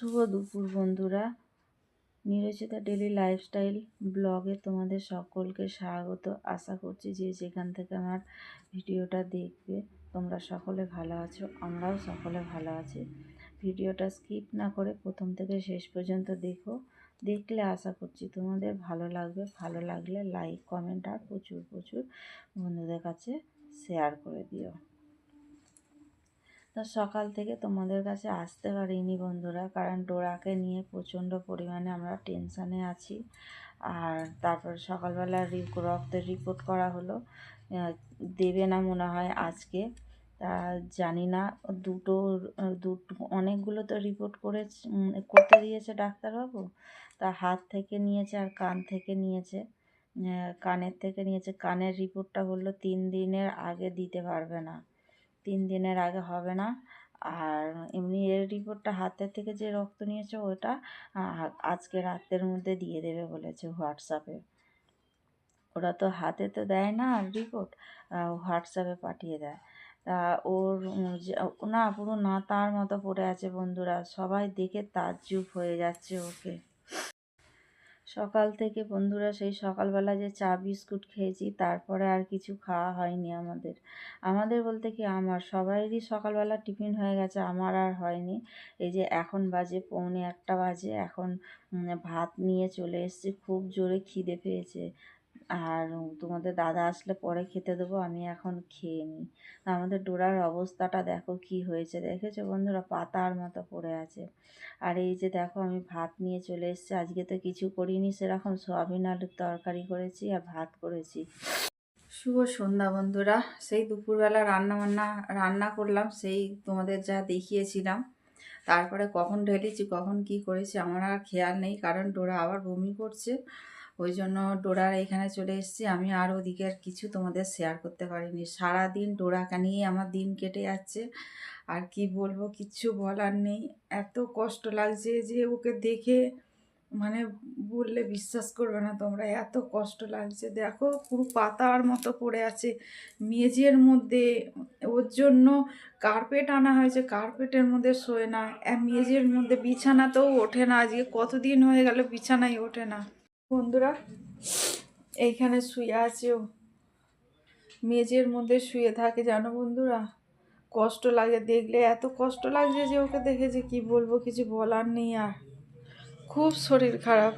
শুভ দুপুর বন্ধুরা। নিরচিতা daily lifestyle ব্লগে তোমাদের সকলকে স্বাগত। আশা করছি যে যেখান থেকে আমার ভিডিওটা দেখবে তোমরা সকলে ভালো আছো, আমরাও সকলে ভালো আছি। ভিডিওটা স্কিপ না করে প্রথম থেকে শেষ পর্যন্ত দেখো। দেখলে আশা করছি তোমাদের ভালো লাগবে। ভালো লাগলে লাইক, কমেন্ট আর প্রচুর প্রচুর বন্ধুদের কাছে শেয়ার করে দিও। তো সকাল থেকে তোমাদের কাছে আসতে পারিনি বন্ধুরা, কারণ ডোরাকে নিয়ে প্রচণ্ড পরিমাণে আমরা টেনশানে আছি। আর তারপর সকালবেলা রক্তের রিপোর্ট করা হলো। দেবে না মনে হয় আজকে। তা জানি না, দুটো দুটো, অনেকগুলো তো রিপোর্ট করে করতে দিয়েছে ডাক্তারবাবু। তা হাত থেকে নিয়েছে আর কান থেকে নিয়েছে। কানের থেকে নিয়েছে। কানের রিপোর্টটা বলল তিন দিনের আগে দিতে পারবে না। তিন দিনের আগে হবে না। আর এমনি এর রিপোর্টটা হাতের থেকে যে রক্ত নিয়েছে ওটা আজকে রাতের মধ্যে দিয়ে দেবে বলেছে হোয়াটসঅ্যাপে ওরা তো হাতে তো দেয় না রিপোর্ট হোয়াটসঅ্যাপে পাঠিয়ে দেয়। তা ওর, না পুরো না তার মতো পড়ে আছে বন্ধুরা। সবাই দেখে তাজ্জুব হয়ে যাচ্ছে ওকে। সকাল থেকে বন্ধুরা সেই সকালবেলা যে চা বিস্কুট খেয়েছি, তারপরে আর কিছু খাওয়া হয়নি আমাদের। আমাদের বলতে কি আমার, সবাইরই সকালবেলা টিফিন হয়ে গেছে, আমার আর হয়নি। এই যে এখন বাজে পৌনে একটা বাজে, এখন ভাত নিয়ে চলে এসেছি, খুব জোরে খিদে পেয়েছে। আর তোমাদের দাদা আসলে পরে খেতে দেবো, আমি এখন খেয়ে নিই। আমাদের ডোরার অবস্থাটা দেখো কি হয়েছে। দেখেছ বন্ধুরা? পাতার মতো পড়ে আছে। আর এই যে দেখো, আমি ভাত নিয়ে চলে এসেছি। আজকে তো কিছু করিনি, সেরকম সোয়াবিন আলুর তরকারি করেছি আর ভাত করেছি। শুভ সন্ধ্যা বন্ধুরা। সেই দুপুরবেলা রান্না বান্না রান্না করলাম, সেই তোমাদের যা দেখিয়েছিলাম। তারপরে কখন ঢেলেছি, কখন কি করেছি, আমার আর খেয়াল নেই, কারণ ডোরা আবার বমি করছে। ওই জন্য ডোরার এখানে চলে এসেছি। আমি আর ওদিকে আর কিছু তোমাদের শেয়ার করতে পারিনি। সারাদিন ডোরাকে নিয়েই আমার দিন কেটে যাচ্ছে। আর কি বলব, কিচ্ছু বলার নেই। এত কষ্ট লাগছে যে ওকে দেখে মানে বললে বিশ্বাস করবে না তোমরা। এত কষ্ট লাগছে। দেখো পুরো পাতার মতো পড়ে আছে। মেঝের মধ্যে ওর জন্য কার্পেট আনা হয়েছে। কার্পেটের মধ্যে শোয় না। মেঝের মধ্যে বিছানাতেও ওঠে না। আজকে কতদিন হয়ে গেল বিছানায় ওঠে না। বন্ধুরা, এইখানে শুয়ে আছে ও। মেঝের মধ্যে শুয়ে থাকে, জানো বন্ধুরা? কষ্ট লাগে দেখলে, এত কষ্ট লাগছে যে ওকে দেখে যে কী বলব, কিছু বলার নেই আর। খুব শরীর খারাপ।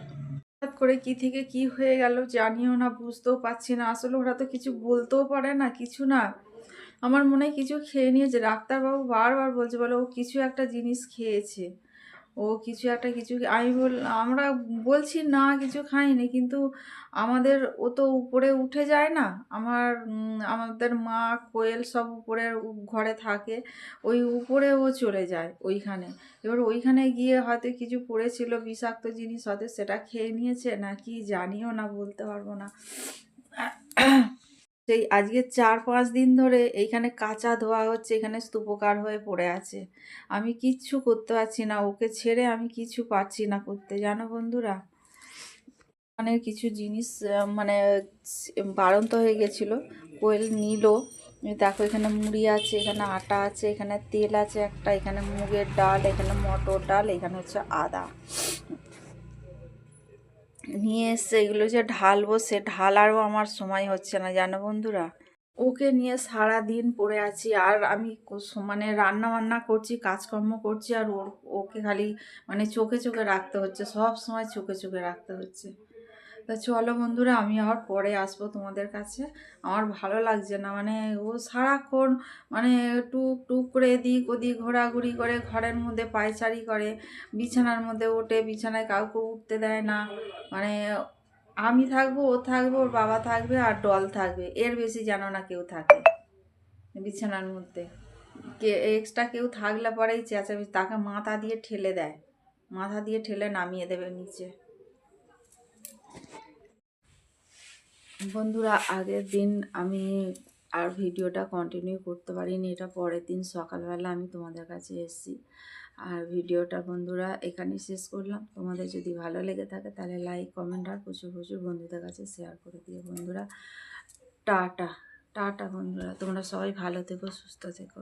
হঠাৎ করে কি থেকে কি হয়ে গেল জানিও না, বুঝতেও পারছি না। আসলে ওরা তো কিছু বলতেও পারে না, কিছু না। আমার মনে হয় কিছু খেয়ে নিয়েছে। ডাক্তারবাবু বারবার বলছে, বলে ও কিছু একটা জিনিস খেয়েছে। ও কিছু একটা কিছু আমি বল, আমরা বলছি না, কিছু খাইনি, কিন্তু আমাদের ও তো উপরে উঠে যায় না। আমার আমাদের মা, কোয়েল সব উপরের ঘরে থাকে, ওই উপরে ও চলে যায় ওইখানে। এবার ওইখানে গিয়ে হয়তো কিছু পড়েছিল, বিষাক্ত জিনিস, হয়তো সেটা খেয়ে নিয়েছে, না কি জানিও না, বলতে পারব না। সেই আজকে চার পাঁচ দিন ধরে এইখানে কাঁচা ধোয়া হচ্ছে, এখানে স্তূপকার হয়ে পড়ে আছে। আমি কিচ্ছু করতে পারছি না, ওকে ছেড়ে আমি কিছু পারছি না করতে। জানো বন্ধুরা মানে কিছু জিনিস মানে বাড়ন্ত হয়ে গেছিল, কোয়েল নিল। দেখো এখানে মুড়ি আছে, এখানে আটা আছে, এখানে তেল আছে একটা, এখানে মুগের ডাল, এখানে মটর ডাল, এখানে হচ্ছে আদা। নিয়ে এসে এগুলো যে ঢালবো, সে ঢালারও আমার সময় হচ্ছে না, জানো বন্ধুরা? ওকে নিয়ে সারা দিন পড়ে আছি, আর আমি মানে রান্না বান্না করছি, কাজকর্ম করছি, আর ওর, ওকে খালি মানে চোখে চোখে রাখতে হচ্ছে, সব সময় চোখে চোখে রাখতে হচ্ছে। তা চলো বন্ধুরা, আমি আবার পরে আসব তোমাদের কাছে। আমার ভালো লাগছে না মানে ও সারাক্ষণ মানে টুক টুক করে এদিক ওদিক ঘোরাঘুরি করে, ঘরের মধ্যে পায়চারি করে, বিছানার মধ্যে ওঠে, বিছানায় কাউকে উঠতে দেয় না। মানে আমি থাকব, ও থাকব, ওর বাবা থাকবে আর ডল থাকবে, এর বেশি যেন না কেউ থাকে বিছানার মধ্যে। কে এক্সট্রা কেউ থাকলে পরেই চেঁচাবি তাকে মাথা দিয়ে ঠেলে দেয়, মাথা দিয়ে ঠেলে নামিয়ে দেবে নিচে। বন্ধুরা, আগের দিন আমি আর ভিডিওটা কন্টিনিউ করতে পারিনি, এটা পরের দিন সকালবেলা আমি তোমাদের কাছে এসেছি। আর ভিডিওটা বন্ধুরা, এখানেই শেষ করলাম। তোমাদের যদি ভালো লেগে থাকে তাহলে লাইক কমেন্ট আর প্রচুর প্রচুর বন্ধুদের কাছে শেয়ার করে দিও বন্ধুরা। টাটা টাটা বন্ধুরা। তোমরা সবাই ভালো থেকো, সুস্থ থেকো।